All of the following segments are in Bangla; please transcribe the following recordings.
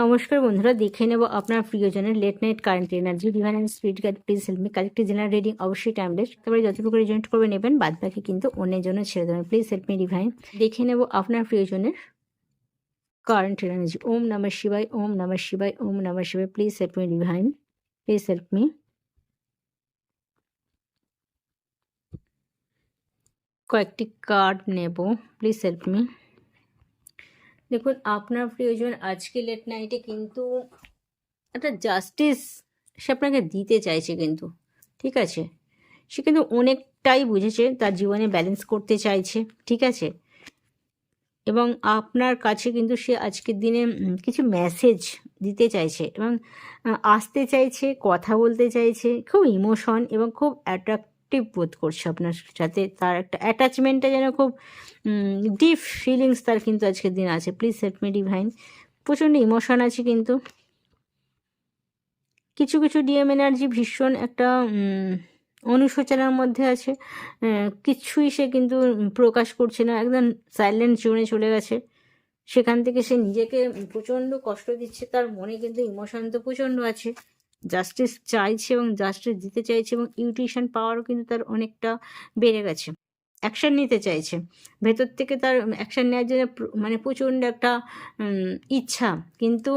নমস্কার বন্ধুরা, দেখে নেব আপনার প্রিয়জনের late night current energy divine and speed guide please help me collective general reading অবশ্যই টাইমলেস তারপরে যতটুকু রিজেন্ট করবে নেবেন বাদ বাকি কিন্তু অন্যের জন্য ছেড়ে দেবেন। প্লিজ হেল্প মি ডিভাইন দেখে নেব আপনার প্রিয়জনের কারেন্ট এনার্জি ওম নমঃ শিবায়, ওম নমঃ শিবায়, ওম নমঃ শিবায়। Please help me divine please help me কয়েকটি কার্ড নেব। প্লিজ হেল্প মি দেখুন, আপনার প্রিয়জন আজকে লেট নাইটে কিন্তু একটা জাস্টিস সে আপনাকে দিতে চাইছে কিন্তু, ঠিক আছে? সে কিন্তু অনেকটাই বুঝেছে, তার জীবনে ব্যালেন্স করতে চাইছে, ঠিক আছে? এবং আপনার কাছে কিন্তু সে আজকের দিনে কিছু মেসেজ দিতে চাইছে এবং আসতে চাইছে, কথা বলতে চাইছে, খুব ইমোশন এবং খুব অ্যাট্রাকটিভ বোধ করছে আপনার সাথে। তার একটা অ্যাটাচমেন্টটা যেন খুব ডিপ ফিলিংস তার কিন্তু আজকের দিন আছে। প্লিজ সেট মি ডিভাইন প্রচণ্ড ইমোশন আছে কিন্তু। কিছু কিছু ডিএম এনার্জি ভীষণ একটা অনুশোচনার মধ্যে আছে। কিছুই সে কিন্তু প্রকাশ করছে না। একদম সাইলেন্ট জোনে চলে গেছে। সেখান থেকে সে নিজেকে প্রচণ্ড কষ্ট দিচ্ছে। তার মনে কিন্তু ইমোশন তো প্রচণ্ড আছে। জাস্টিস চাইছে এবং জাস্টিস দিতে চাইছে এবং ইউটিউশন পাওয়ারও কিন্তু তার অনেকটা বেড়ে গেছে। অ্যাকশন নিতে চাইছে। ভেতর থেকে তার অ্যাকশন নেওয়ার জন্য মানে প্রচণ্ড একটা ইচ্ছা। কিন্তু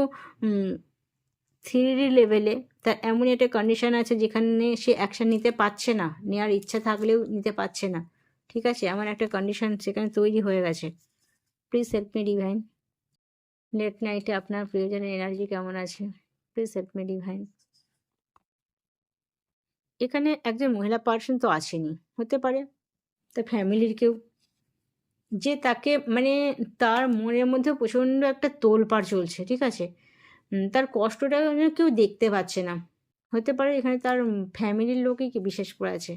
থ্রি লেভেলে তার এমন একটা কন্ডিশন আছে যেখানে সে অ্যাকশন নিতে পারছে না। নেওয়ার ইচ্ছা থাকলেও নিতে পারছে না। ঠিক আছে? এমন একটা কন্ডিশন সেখানে তৈরি হয়ে গেছে। Please help me divine late নাইটে আপনার প্রিয়জনের এনার্জি কেমন আছে? প্লিজ হেল্প মি ডিভাইন এখানে একজন মহিলা পার্সন তো আসেনি, হতে পারে। তার ফ্যামিলির কেউ। যে তাকে মানে তার মনের মধ্যে প্রচণ্ড একটা তোলপাড় চলছে, ঠিক আছে? তার কষ্টটা কেউ দেখতে পাচ্ছে না। হতে পারে এখানে তার ফ্যামিলির লোকই কি বিশেষ করে আছে।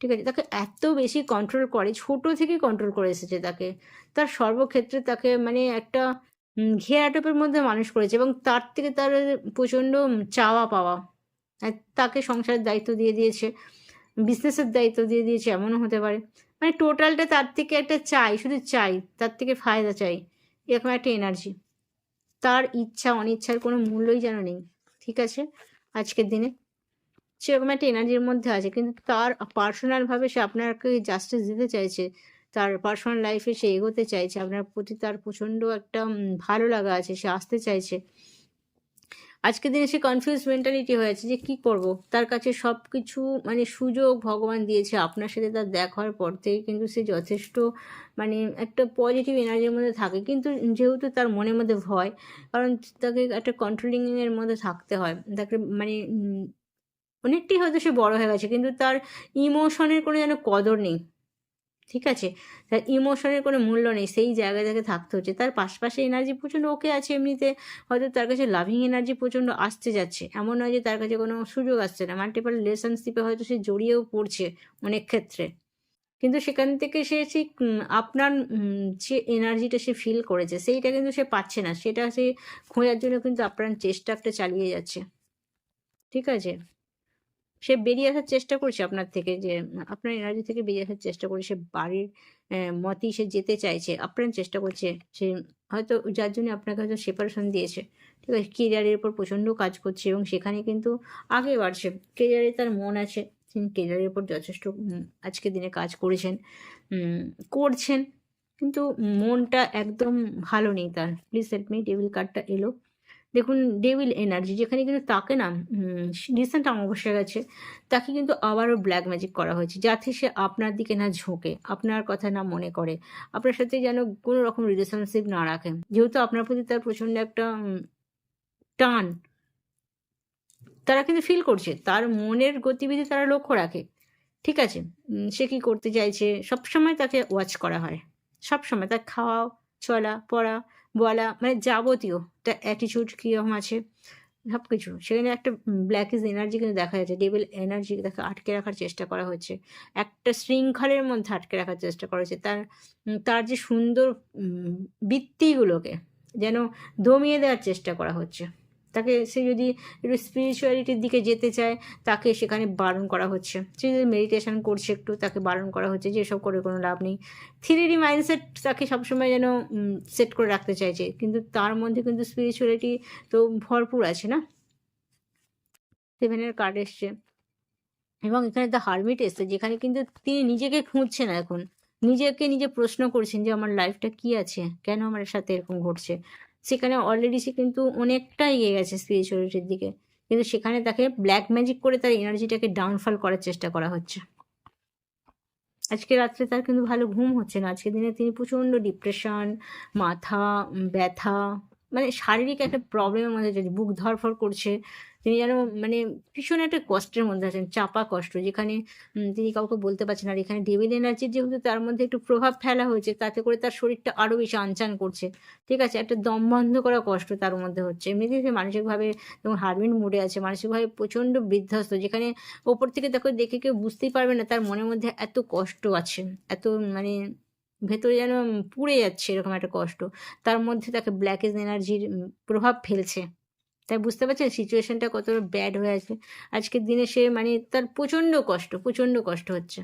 ঠিক আছে? তাকে এত বেশি কন্ট্রোল করে, ছোট থেকে কন্ট্রোল করে এসেছে তাকে। তার সর্বক্ষেত্রে তাকে মানে একটা ঘেরাটোপের মধ্যে মানুষ করেছে এবং তার থেকে তার প্রচণ্ড চাওয়া পাওয়া। তাকে সংসারের দায়িত্ব দিয়ে দিয়েছে বিজনেসের দায়িত্ব দিয়ে দিয়েছে, এমনও হতে পারে। মানে টোটালটা তার থেকে একটা চাই, শুধু চাই, তার থেকে ফায়দা চাই, এরকম একটা এনার্জি তার ইচ্ছা, অনিচ্ছার কোনো মূল্যই যেন নেই, ঠিক আছে? আজকের দিনে সেরকম একটা এনার্জির মধ্যে আছে, কিন্তু তার পার্সোনালভাবে সে আপনাকে জাস্টিস দিতে চাইছে, তার পার্সোনাল লাইফে সে এগোতে চাইছে, আপনার প্রতি তার প্রচণ্ড একটা ভালো লাগা আছে, সে আসতে চাইছে। আজকের দিনে সে কনফিউজ মেন্টালিটি হয়েছে যে কি করব? তার কাছে সব কিছু মানে সুযোগ ভগবান দিয়েছে। আপনার সাথে তার দেখা হওয়ার পর থেকে কিন্তু সে যথেষ্ট মানে একটা পজিটিভ এনার্জির মধ্যে থাকে। কিন্তু যেহেতু তার মনের মধ্যে ভয়, কারণ তাকে একটা কন্ট্রোলিংয়ের মধ্যে থাকতে হয়। তাকে মানে অনেকটাই হয়তো সে বড় হয়ে গেছে, কিন্তু তার ইমোশনের কোনো যেন কদর নেই। ঠিক আছে? তার ইমোশনের কোনো মূল্য নেই। সেই জায়গায় তাকে থাকতে হচ্ছে। তার পাশপাশে এনার্জি প্রচণ্ড ওকে আছে এমনিতে। হয়তো তার কাছে লাভিং এনার্জি প্রচণ্ড আসতে যাচ্ছে। এমন নয় যে তার কাছে কোনো সুযোগ আসছে না। মাল্টিপাল রিলেশনশিপে হয়তো সে জড়িয়েও পড়ছে অনেক ক্ষেত্রে। কিন্তু সেখান থেকে সে ঠিক আপনার যে এনার্জিটা সে ফিল করেছে, সেইটা কিন্তু সে পাচ্ছে না। সেটা সে খোঁজার জন্য কিন্তু আপনার চেষ্টা একটা চালিয়ে যাচ্ছে। ঠিক আছে? সে বেরিয়ে আসার চেষ্টা করছে আপনার থেকে যে আপনার এনার্জি থেকে বেরিয়ে আসার চেষ্টা করে সে বাড়ির মতেই সে যেতে চাইছে আপনার চেষ্টা করছে সে হয়তো যার জন্য আপনাকে হয়তো সেপারেশন দিয়েছে। ঠিক আছে কেরিয়ারের উপর প্রচণ্ড কাজ করছে এবং সেখানে কিন্তু আগে বাড়ছে। কেরিয়ারে তার মন আছে তিনি কেরিয়ারের উপর যথেষ্ট উম, আজকের দিনে কাজ করেছেন করছেন কিন্তু মনটা একদম ভালো নেই তার। প্লিজ হেল্প মি ডেভিল কার্ডটা এলো। দেখুন ডেভিল এনার্জি যেখানে কিন্তু তাকে না রিসেন্ট অমাবস্যা গেছে তাকে কিন্তু আবারও ব্ল্যাক ম্যাজিক করা হয়েছে, যাতে সে আপনার দিকে না ঝোঁকে, আপনার কথা না মনে করে, আপনার সাথে যেন কোনো রকম রিলেশনশিপ না রাখে। যেহেতু আপনার প্রতি তার প্রচণ্ড একটা টান, তারা কিন্তু ফিল করছে, তার মনের গতিবিধি তারা লক্ষ্য রাখে, ঠিক আছে? সে কি করতে চাইছে? সবসময় তাকে ওয়াচ করা হয়, সবসময়, তার খাওয়া চলা পড়া বলা মানে যাবতীয় তার অ্যাটিচিউড কীরকম আছে সব কিছু সেখানে একটা ব্ল্যাক ইজ এনার্জি কিন্তু দেখা যাচ্ছে ডেবিল এনার্জি তাকে আটকে রাখার চেষ্টা করা হচ্ছে। একটা শৃঙ্খলের মধ্যে আটকে রাখার চেষ্টা করা হচ্ছে। তার তার যে সুন্দর বৃত্তিগুলোকে যেন দমিয়ে দেওয়ার চেষ্টা করা হচ্ছে। তাকে সে যদি একটু স্পিরিচুয়ালিটির দিকে যেতে চায়, তাকে সেখানে বারণ করা হচ্ছে। সে যদি মেডিটেশন করছে একটু, তাকে বারণ করা হচ্ছে যে এসব করে কোনো লাভ নেই। থ্রি ডি মাইন্ডসেট তাকে সবসময় যেন সেট করে রাখতে চাইছে কিন্তু তার মধ্যে কিন্তু স্পিরিচুয়ালিটি তো ভরপুর আছে না? সেভেনের কার্ড এসছে। এবং এখানে দ্য হারমিট এসছে, যেখানে কিন্তু তিনি নিজেকে খুঁজছেন এখন। নিজেকে নিজে প্রশ্ন করছেন যে, আমার লাইফটা কি আছে? কেন আমার সাথে এরকম ঘটছে? সেখানে অলরেডি সে কিন্তু অনেকটা এগিয়ে গেছে স্পিরিচুয়ালিটির দিকে। কিন্তু সেখানে তাকে ব্ল্যাক ম্যাজিক করে তার এনার্জিটাকে ডাউনফল করার চেষ্টা করা হচ্ছে। আজকে রাত্রে তার কিন্তু ভালো ঘুম হচ্ছে না। আজকের দিনে তিনি প্রচণ্ড ডিপ্রেশন মাথা ব্যথা মানে শারীরিক একটা প্রবলেমের মধ্যে যাচ্ছে বুক ধরফর করছে, তিনি যেন মানে ভীষণ একটা কষ্টের মধ্যে আছেন, চাপা কষ্ট, যেখানে তিনি কাউকে বলতে পারছেন আর এখানে ডেভিল এনার্জির যেহেতু তার মধ্যে একটু প্রভাব ফেলা হয়েছে, তাতে করে তার শরীরটা আরও বেশি আনচান করছে, ঠিক আছে? একটা দম বন্ধ করা কষ্ট তার মধ্যে হচ্ছে। এমনিতেই সে মানসিকভাবে যেমন হারমিন মুডে আছে, মানসিকভাবে প্রচণ্ড বিধ্বস্ত, যেখানে ওপর থেকে তাকে দেখে কেউ বুঝতেই পারবে না তার মনের মধ্যে এত কষ্ট আছে, এত মানে ভেতরে যেন পুড়ে যাচ্ছে এরকম একটা কষ্ট। তার মধ্যে তাকে ব্ল্যাকেজ এনার্জির প্রভাব ফেলছে। তাই বুঝতে পারছেন? সিচুয়েশনটা কতটা ব্যাড হয়ে আছে। আজকের দিনে সে মানে তার প্রচণ্ড কষ্ট প্রচণ্ড কষ্ট হচ্ছে।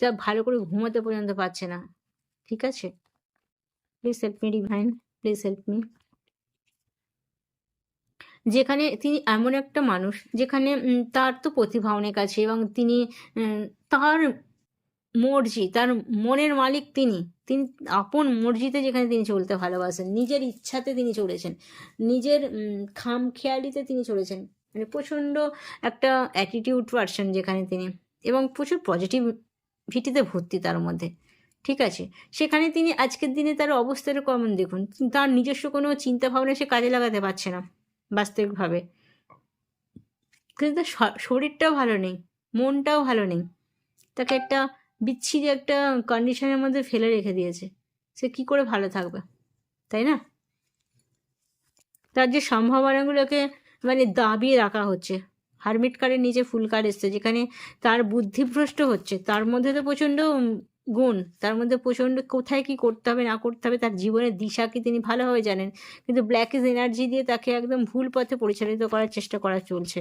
যা ভালো করে ঘুমোতে পর্যন্ত পারছে না। ঠিক আছে? Please help me divine please help me যেখানে তিনি এমন একটা মানুষ, যেখানে তার তো প্রতিভা অনেক আছে এবং তিনি তার মর্জি, তার মনের মালিক তিনি। তিনি আপন মর্জিতে যেখানে তিনি চলতে ভালোবাসেন, নিজের ইচ্ছাতে তিনি চলেছেন, নিজের খাম খেয়ালিতে তিনি চলেছেন। মানে প্রচণ্ড একটা অ্যাটিটিউড পার্সন যেখানে তিনি এবং প্রচুর পজিটিভিটিতে ভর্তি তার মধ্যে। ঠিক আছে? সেখানে তিনি আজকের দিনে তার অবস্থাটা কমন দেখুন? তার নিজস্ব কোনো চিন্তা ভাবনা সে কাজে লাগাতে পারছে না, বাস্তবিকভাবে। কিন্তু তার শরীরটাও ভালো নেই, মনটাও ভালো নেই। তাকে একটা বিচ্ছিরি একটা কন্ডিশনের মধ্যে ফেলে রেখে দিয়েছে। সে কি করে ভালো থাকবে? তাই না? তার যে সম্ভাবনাগুলোকে মানে দাবিয়ে রাখা হচ্ছে। হারমিট কার্ডের নিচে ফুল কার্ড এসছে, যেখানে তার বুদ্ধিভ্রষ্ট হচ্ছে। তার মধ্যে তো প্রচণ্ড গুণ। তার মধ্যে প্রচণ্ড কোথায় কি করতে হবে, না করতে হবে, তার জীবনের দিশা কি তিনি ভালোভাবে জানেন। কিন্তু ব্ল্যাক ইজ এনার্জি দিয়ে তাকে একদম ভুল পথে পরিচালিত করার চেষ্টা করা চলছে।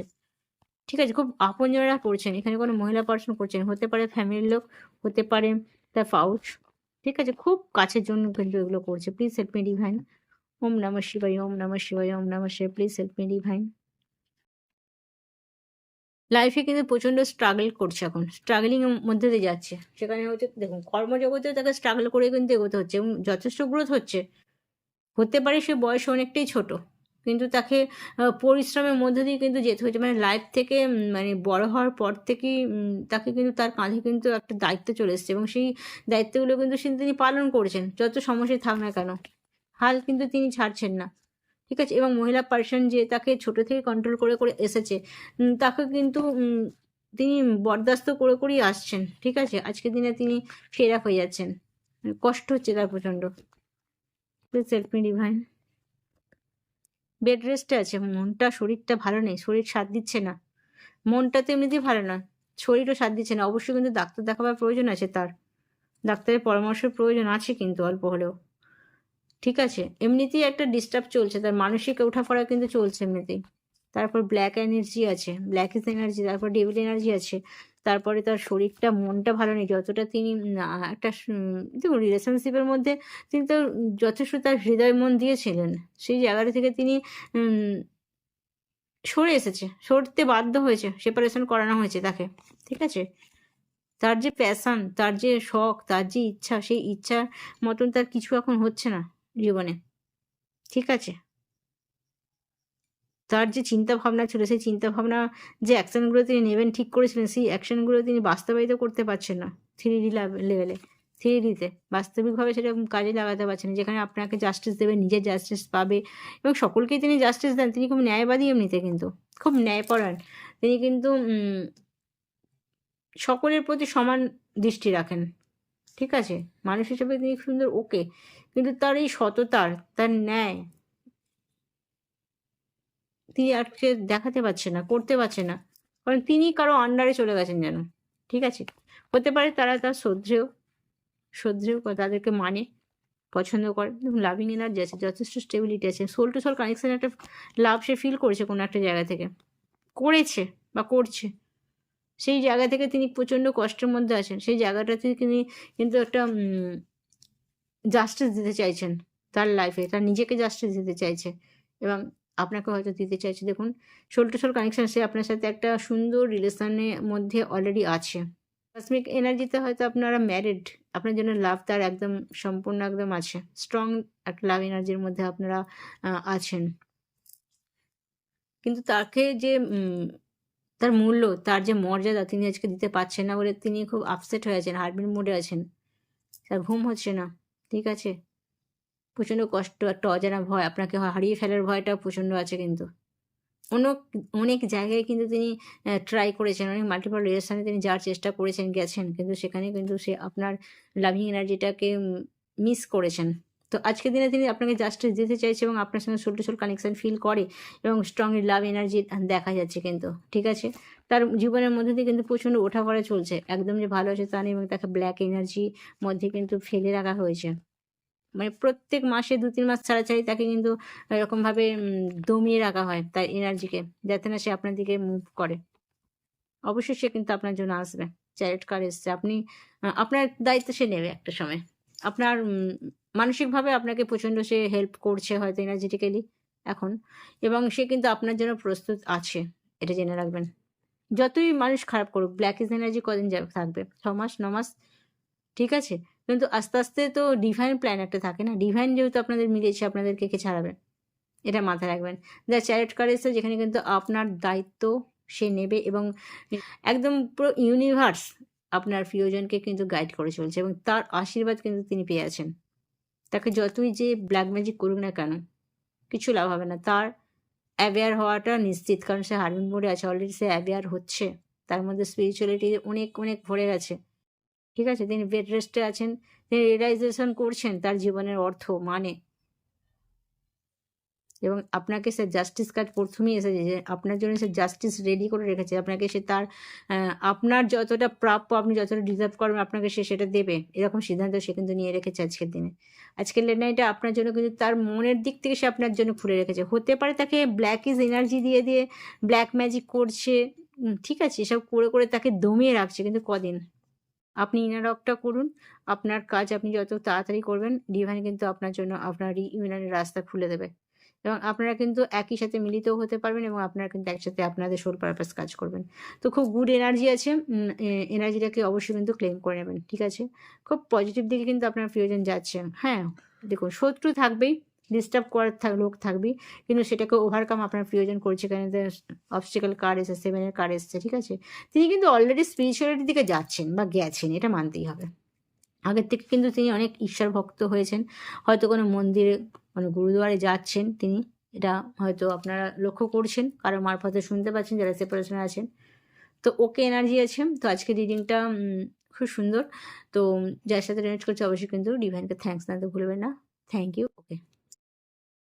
ঠিক আছে, খুব আপনজনেরা করছেন এখানে কোনো মহিলা পার্সন করছেন, হতে পারে ফ্যামিলির লোক, হতে পারে তার ফাউচ ঠিক আছে, খুব কাছের জন্য কিন্তু এগুলো করছে। প্লিজ হেল্প মি ডিভাইন ওম নম শিবাই ওম নম শিবাই ওম নম শিবাই প্লিজ হেল্প মি ডিভাইন লাইফে কিন্তু প্রচণ্ড স্ট্রাগল করছে এখন। স্ট্রাগলিং এর মধ্যে দিয়ে যাচ্ছে। সেখানে হচ্ছে, দেখুন কর্মজগতে তাকে স্ট্রাগল করে কিন্তু এগোতে হচ্ছে এবং যথেষ্ট গ্রোথ হচ্ছে। হতে পারে সে বয়স অনেকটাই ছোট। কিন্তু তাকে পরিশ্রমের মধ্যে দিয়ে কিন্তু যেতে হয়েছে। মানে লাইফ থেকে মানে বড় হওয়ার পর থেকেই তাকে কিন্তু তার কাঁধে কিন্তু একটা দায়িত্ব চলে এসছে এবং সেই দায়িত্বগুলো কিন্তু তিনি পালন করেছেন, যত সমস্যায় থাক না কেন। হাল কিন্তু তিনি ছাড়ছেন না, ঠিক আছে? এবং মহিলা পার্সন যে তাকে ছোট থেকে কন্ট্রোল করে করে এসেছে তাকে কিন্তু তিনি বরদাস্ত করে, করেই আসছেন, ঠিক আছে? আজকের দিনে তিনি সেরা হয়ে যাচ্ছেন। কষ্ট হচ্ছে তার প্রচণ্ড। সেলফ ডিভাইন বেড রেস্টে আছে, মনটা, শরীরটা ভালো নেই, শরীর সাথ দিচ্ছে না। মনটা তো এমনিতেই ভালো না শরীরও সাথ দিচ্ছে না। অবশ্যই কিন্তু ডাক্তার দেখাবার প্রয়োজন আছে তার। ডাক্তারের পরামর্শের প্রয়োজন আছে কিন্তু অল্প হলেও। ঠিক আছে, এমনিতেই একটা ডিস্টার্ব চলছে, তার মানসিক ওঠাফড়া কিন্তু চলছে এমনিতেই। তারপর ব্ল্যাক এনার্জি আছে ব্ল্যাক ইস এনার্জি তারপর ডেভিল এনার্জি আছে। তারপরে তার শরীরটা, মনটা ভালো নেই, যতটা তিনি একটা দেখুন রিলেশনশিপের মধ্যে তিনি তো যথেষ্ট তার হৃদয় মন দিয়েছিলেন। সেই জায়গাটা থেকে তিনি সরে এসেছে, সরতে বাধ্য হয়েছে সেপারেশন করানো হয়েছে তাকে, ঠিক আছে? তার যে প্যাশান তার যে শখ, তার যে ইচ্ছা, সেই ইচ্ছার মতন তার কিছু এখন হচ্ছে না জীবনে, ঠিক আছে? তার যে চিন্তা ভাবনা ছিল, সেই চিন্তা ভাবনা যে অ্যাকশনগুলো তিনি নেবেন, ঠিক করেছিলেন, সেই অ্যাকশনগুলো তিনি বাস্তবায়িত করতে পারছেন না থ্রি ডি লেভেলে থ্রি ডিতে বাস্তবিকভাবে সেটা কাজে লাগাতে পারছেন যেখানে আপনাকে জাস্টিস দেবে নিজের জাস্টিস পাবে এবং সকলকেই তিনি জাস্টিস দেন। তিনি খুব ন্যায়বাদী এমনিতে কিন্তু, খুব ন্যায়পরায়ণ। তিনি কিন্তু সকলের প্রতি সমান দৃষ্টি রাখেন। ঠিক আছে? মানুষ হিসেবে তিনি সুন্দর ওকে কিন্তু তার এই সততার, তার ন্যায় তিনি আর সে দেখাতে পারছে না, করতে পারছে না। কারণ তিনি কারও আন্ডারে চলে গেছেন যেন, ঠিক আছে? হতে পারে তারা তার শ্রদ্ধেয় শ্রদ্ধেয় তাদেরকে মানে পছন্দ করে। লাভিং এনার্জি আছে, যথেষ্ট স্টেবিলিটি আছে। সোল টু সোল কানেকশন একটা লাভ সে ফিল করেছে কোনো একটা জায়গা থেকে। করেছে বা করছে। সেই জায়গা থেকে তিনি প্রচণ্ড কষ্টের মধ্যে আছেন। সেই জায়গাটাতে তিনি কিন্তু একটা জাস্টিস দিতে চাইছেন তার লাইফে তার নিজেকে জাস্টিস দিতে চাইছে। এবং আপনাকে হয়তো দিতে চাইছে। দেখুন সোল টু সোল কানেকশন সে আপনার সাথে একটা সুন্দর রিলেশনের মধ্যে অলরেডি আছে। কসমিক এনার্জিতে হয়তো আপনারা ম্যারিড আপনার জন্য লাভ তার একদম সম্পূর্ণ একদম আছে। স্ট্রং একটা লাভ এনার্জির মধ্যে আপনারা আছেন। কিন্তু তাকে যে তার মূল্য, তার যে মর্যাদা তিনি আজকে দিতে পারছেন না বলে তিনি খুব আপসেট হয়ে আছেন হার্টবিট মোডে আছেন। তার ঘুম হচ্ছে না, ঠিক আছে? প্রচণ্ড কষ্ট একটা অজানা ভয়, আপনাকে হারিয়ে ফেলার ভয়টা প্রচণ্ড আছে কিন্তু। অনেক অনেক জায়গায় কিন্তু তিনি ট্রাই করেছেন, অনেক মাল্টিপল রিলেশনে তিনি যাওয়ার চেষ্টা করেছেন, গেছেন, কিন্তু সেখানে কিন্তু সে আপনার লাভিং এনার্জিটাকে মিস করেছেন। তো আজকের দিনে তিনি আপনাকে জাস্টিস দিতে চাইছে এবং আপনার সঙ্গে soul to soul connection feel করে এবং স্ট্রং লাভ এনার্জি দেখা যাচ্ছে কিন্তু, ঠিক আছে? তার জীবনের মধ্যে দিয়ে কিন্তু প্রচণ্ড ওঠা পড়া চলছে, একদম যে ভালো আছে তা নেই এবং তাকে ব্ল্যাক এনার্জি মধ্যে কিন্তু ফেলে রাখা হয়েছে। মানে প্রত্যেক মাসে দু, তিন মাস ছাড়া ছাড়ি তাকে কিন্তু এরকমভাবে দমিয়ে রাখা হয় তার এনার্জিকে, যাতে না সে আপনার দিকে মুভ করে। অবশ্যই সে কিন্তু আপনার জন্য আসবে। চ্যারেট কার এসছে। আপনি আপনার দায়িত্ব সে নেবে একটা সময়। আপনার মানসিকভাবে আপনাকে প্রচণ্ড সে হেল্প করছে হয়তো এনার্জেটিক্যালি এখন। এবং সে কিন্তু আপনার জন্য প্রস্তুত আছে। এটা জেনে রাখবেন। যতই মানুষ খারাপ করুক ব্ল্যাক ইজ এনার্জি কদিন থাকবে। ছ মাস ন মাস ঠিক আছে? কিন্তু আস্তে আস্তে তো ডিভাইন প্ল্যান একটা থাকে না। ডিভাইন যেহেতু আপনাদের মিলিয়েছে আপনাদেরকে কে ছাড়াবে এটা মাথায় রাখবেন। দ্য চ্যারেট কার্ড এসে যেখানে কিন্তু আপনার দায়িত্ব সে নেবে এবং একদম পুরো ইউনিভার্স আপনার প্রিয়জনকে কিন্তু গাইড করে চলছে এবং তার আশীর্বাদ কিন্তু তিনি পেয়ে আছেন। তাকে যতই যে ব্ল্যাক ম্যাজিক করুক না কেন, কিছু লাভ হবে না। তার অ্যাওয়ার হওয়াটা নিশ্চিত, কারণ সে হারমোন মোডে আছে। অলরেডি সে অ্যাওয়ার হচ্ছে। তার মধ্যে স্পিরিচুয়ালিটি অনেক অনেক ভরে গেছে। ঠিক আছে? তিনি বেড রেস্টে আছেন, তিনি রিয়েলাইজেশন করছেন তার জীবনের অর্থ মানে। এবং আপনাকে সে জাস্টিস কার্ড প্রথমেই এসেছে যে আপনার জন্য সে জাস্টিস রেডি করে রেখেছে। আপনাকে সে তার আপনার যতটা প্রাপ্য আপনি যতটা ডিজার্ভ করবেন, আপনাকে সে সেটা দেবে। এরকম সিদ্ধান্ত সে কিন্তু নিয়ে রেখেছে আজকের দিনে। আজকের লেনাইটা আপনার জন্য কিন্তু তার মনের দিক থেকে সে আপনার জন্য খুলে রেখেছে। হতে পারে তাকে ব্ল্যাক ইজ এনার্জি দিয়ে দিয়ে ব্ল্যাক ম্যাজিক করছে ঠিক আছে, এসব করে করে তাকে দমিয়ে রাখছে, কিন্তু কদিন? আপনি ইনার ইনারকটা করুন। আপনার কাজ আপনি যত তাড়াতাড়ি করবেন, ডিভাইন কিন্তু আপনার জন্য আপনার ইউনিয়নের রাস্তা খুলে দেবে। এবং আপনারা কিন্তু একই সাথে মিলিতও হতে পারবেন এবং আপনারা কিন্তু একসাথে আপনাদের সোল পারপাস কাজ করবেন। তো খুব গুড এনার্জি আছে। এনার্জিটাকে অবশ্যই কিন্তু ক্লেম করে নেবেন, ঠিক আছে? খুব পজিটিভ দিকে কিন্তু আপনার প্রিয়জন যাচ্ছে। হ্যাঁ দেখুন শত্রু থাকবেই। ডিস্টার্ব করার থাক, লোক থাকবেই কিন্তু সেটাকে ওভারকাম আপনার প্রিয়জন করছে কারণ অবস্টিক্যাল কার এসে সেভেনের কার এসছে, ঠিক আছে? তিনি কিন্তু অলরেডি স্পিরিচুয়ালিটির দিকে যাচ্ছেন বা গেছেন, এটা মানতেই হবে। আগের থেকে কিন্তু তিনি অনেক ঈশ্বর ভক্ত হয়েছেন। হয়তো কোনো মন্দিরে মানে গুরুদুয়ারে যাচ্ছেন তিনি। এটা হয়তো আপনারা লক্ষ্য করছেন, কারও মারফতে শুনতে পাচ্ছেন, যারা সেপারেশনে আছেন। তো ওকে এনার্জি আছে। তো আজকে রিডিংটা খুব সুন্দর। তো যার সাথে রেনেট করছে, অবশ্যই কিন্তু ডিভাইনকে থ্যাঙ্কস জানাতে ভুলবেন না। Thank you okay